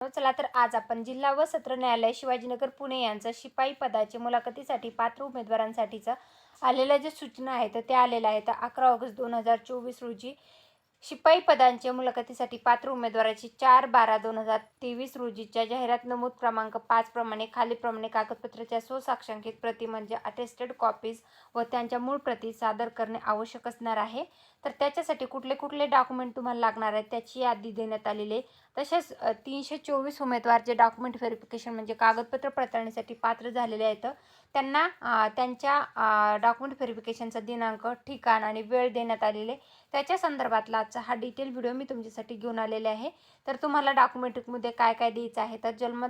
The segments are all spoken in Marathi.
चला तर आज आपण जिल्हा व सत्र न्यायालय शिवाजीनगर पुणे यांचं शिपाई पदाच्या मुलाखतीसाठी पात्र उमेदवारांसाठीचं आलेल्या ज्या सूचना आहेत त्या आलेल्या आहेत अकरा ऑगस्ट दोन हजार चोवीस रोजी शिपाई पदांच्या मुलाखतीसाठी पात्र उमेदवाराची चार बारा दोन हजार तेवीस रोजीच्या जाहिरात नमूद क्रमांक पाच प्रमाणे खालीप्रमाणे कागदपत्राच्या स्वसाक्षांकित प्रती म्हणजे अटेस्टेड कॉपीज व त्यांच्या मूळ प्रती सादर करणे आवश्यक असणार आहे. तर त्याच्यासाठी कुठले कुठले डॉक्युमेंट तुम्हाला लागणार आहेत त्याची यादी देण्यात आलेली आहे. तसेच तीनशे चोवीस उमेदवार जे डॉक्युमेंट व्हेरिफिकेशन म्हणजे कागदपत्र पडताळणीसाठी पात्र झालेले आहेत त्यांना त्यांच्या डॉक्युमेंट व्हेरिफिकेशनचा दिनांक ठिकाण आणि वेळ देण्यात आलेले. त्याच्या संदर्भातला आजचा हा डिटेल व्हिडिओ मी तुमच्यासाठी घेऊन आलेले आहे. तर तुम्हाला डॉक्युमेंटमध्ये काय काय द्यायचं आहे तर जन्म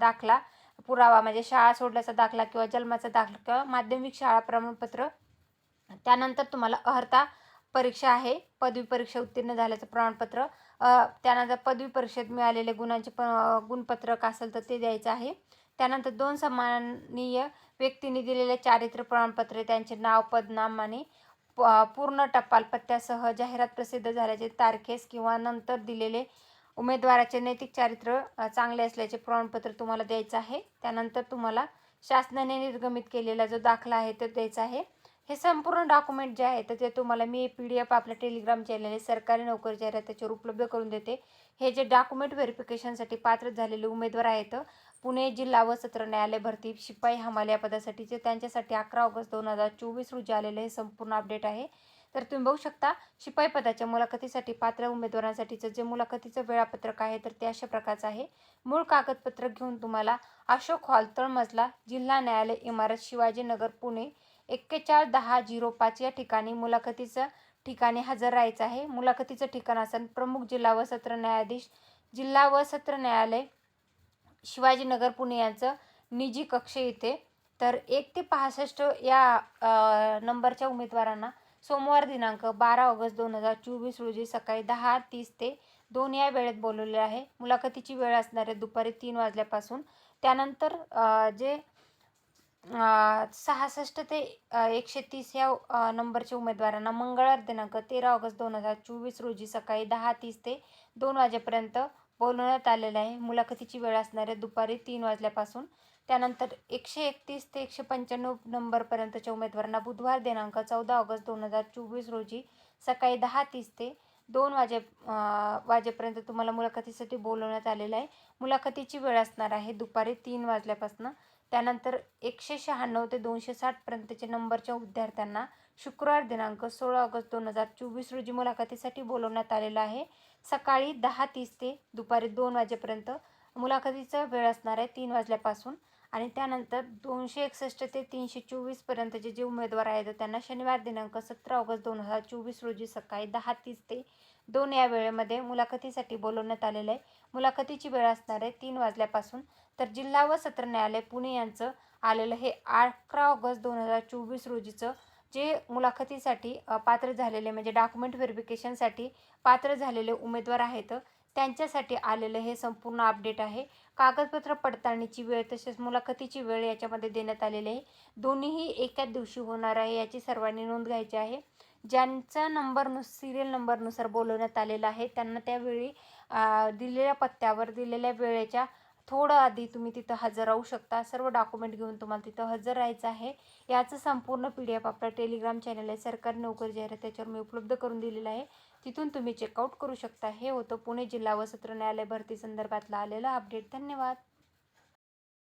दाखला पुरावा म्हणजे शाळा सोडल्याचा दाखला किंवा जन्माचा दाखला किंवा माध्यमिक शाळा प्रमाणपत्र त्यानंतर तुम्हाला अर्हता परीक्षा आहे. पदवी परीक्षा उत्तीर्ण झाल्याचं प्रमाणपत्र. त्यानंतर पदवी परीक्षेत मिळालेले गुणांचे प गुणपत्रक असेल तर ते द्यायचं आहे. त्यानंतर दोन सन्माननीय व्यक्तींनी दिलेले चारित्र्य प्रमाणपत्रे त्यांचे नाव पदनाम आणि प पूर्ण टपाल पत्त्यासह जाहिरात प्रसिद्ध झाल्याचे तारखेस किंवा नंतर दिलेले उमेदवाराचे नैतिक चारित्र्य चांगले असल्याचे प्रमाणपत्र तुम्हाला द्यायचं आहे. त्यानंतर तुम्हाला शासनाने निर्गमित केलेला जो दाखला आहे तो द्यायचा आहे. हे संपूर्ण डॉक्युमेंट जे आहे तर ते तुम्हाला मी पी डी एफ आपल्या टेलिग्राम चॅनल सरकारी नोकरी जाहिरात त्याच्यावर उपलब्ध करून देते. हे जे डॉक्युमेंट व्हेरिफिकेशनसाठी पात्र झालेले उमेदवार आहेत पुणे जिल्हा व सत्र न्यायालय भरती शिपाई हमाल या पदासाठीचे त्यांच्यासाठी अकरा ऑगस्ट दोन हजार चोवीस रोजी आलेलं हे संपूर्ण अपडेट आहे. तर तुम्ही बघू शकता शिपाई पदाच्या मुलाखतीसाठी पात्र उमेदवारांसाठीचं जे मुलाखतीचं वेळापत्रक आहे तर ते अशा प्रकारचं आहे. मूळ कागदपत्र घेऊन तुम्हाला अशोक हॉल तळमजला जिल्हा न्यायालय इमारत शिवाजीनगर पुणे एक्केचाळ दहा झिरो पाच या ठिकाणी मुलाखतीचं ठिकाणी हजर राहायचं आहे. मुलाखतीचं ठिकाण असेल प्रमुख जिल्हा व सत्र न्यायाधीश. जिल्हा व सत्र न्यायालय शिवाजीनगर पुणे यांचं निजी कक्ष येते तर एक ते पासष्ट या नंबरच्या उमेदवारांना सोमवार दिनांक बारा ऑगस्ट दोन हजार चोवीस रोजी सकाळी दहा तीस ते दोन या वेळेत बोलवले आहे. मुलाखतीची वेळ असणार आहे दुपारी तीन वाजल्यापासून त्यानंतर जे सहासष्ट ते एकशे तीस या नंबरच्या उमेदवारांना मंगळवार दिनांक तेरा ऑगस्ट दोन हजार चोवीस रोजी सकाळी दहा तीस ते दोन वाजेपर्यंत बोलवण्यात आलेलं आहे. मुलाखतीची वेळ असणाऱ्या दुपारी तीन वाजल्यापासून त्यानंतर एकशे एकतीस ते एकशे पंच्याण्णव नंबरपर्यंतच्या उमेदवारांना बुधवार दिनांक चौदा ऑगस्ट दोन हजार चोवीस रोजी सकाळी दहा तीस ते दोन वाजे वाजेपर्यंत तुम्हाला मुलाखतीसाठी बोलवण्यात आलेलं आहे. मुलाखतीची वेळ असणार आहे दुपारी तीन वाजल्यापासून. त्यानंतर एकशे शहाण्णव ते दोनशे साठपर्यंतच्या नंबरच्या विद्यार्थ्यांना शुक्रवार दिनांक सोळा ऑगस्ट दोन हजार चोवीस रोजी मुलाखतीसाठी बोलवण्यात आलेलं आहे. सकाळी दहा तीस ते दुपारी दोन वाजेपर्यंत मुलाखतीचा वेळ असणार आहे तीन वाजल्यापासून आणि त्यानंतर दोनशे एकसष्ट ते तीनशे चोवीसपर्यंतचे जे उमेदवार आहेत त्यांना शनिवार दिनांक सतरा ऑगस्ट दोन हजार चोवीस रोजी सकाळी दहा तीस ते दोन या वेळेमध्ये मुलाखतीसाठी बोलवण्यात आलेलं आहे. मुलाखतीची वेळ असणार आहे तीन वाजल्यापासून. तर जिल्हा व सत्र न्यायालय पुणे यांचं आलेलं हे अकरा ऑगस्ट दोन हजार चोवीस रोजीचं जे मुलाखतीसाठी पात्र झालेले म्हणजे डॉक्युमेंट व्हेरिफिकेशनसाठी पात्र झालेले उमेदवार आहेत त्यांच्यासाठी आलेलं हे संपूर्ण अपडेट आहे. कागदपत्र पडताळणीची वेळ तसेच मुलाखतीची वेळ याच्यामध्ये देण्यात आलेली आहे. दोन्हीही एकाच दिवशी होणार आहे याची सर्वांनी नोंद घ्यायची आहे. ज्यांचा नंबर नु सिरियल नंबरनुसार बोलवण्यात आलेला आहे त्यांना त्यावेळी दिलेल्या पत्त्यावर दिलेल्या वेळेच्या थोडं आधी तुम्ही तिथं हजर राहू शकता. सर्व डॉक्युमेंट घेऊन तुम्हाला तिथं हजर राहायचं आहे. याचं संपूर्ण पी डी एफ आपल्या टेलिग्राम चॅनल आहे. सरकारी नोकरी जाहिरात त्याच्यावर मी उपलब्ध करून दिलेलं आहे. तिथून तुम्ही चेकआउट करू शकता. हे होतं पुणे जिल्हा व सत्र न्यायालय भरती संदर्भातला आलेलं अपडेट धन्यवाद.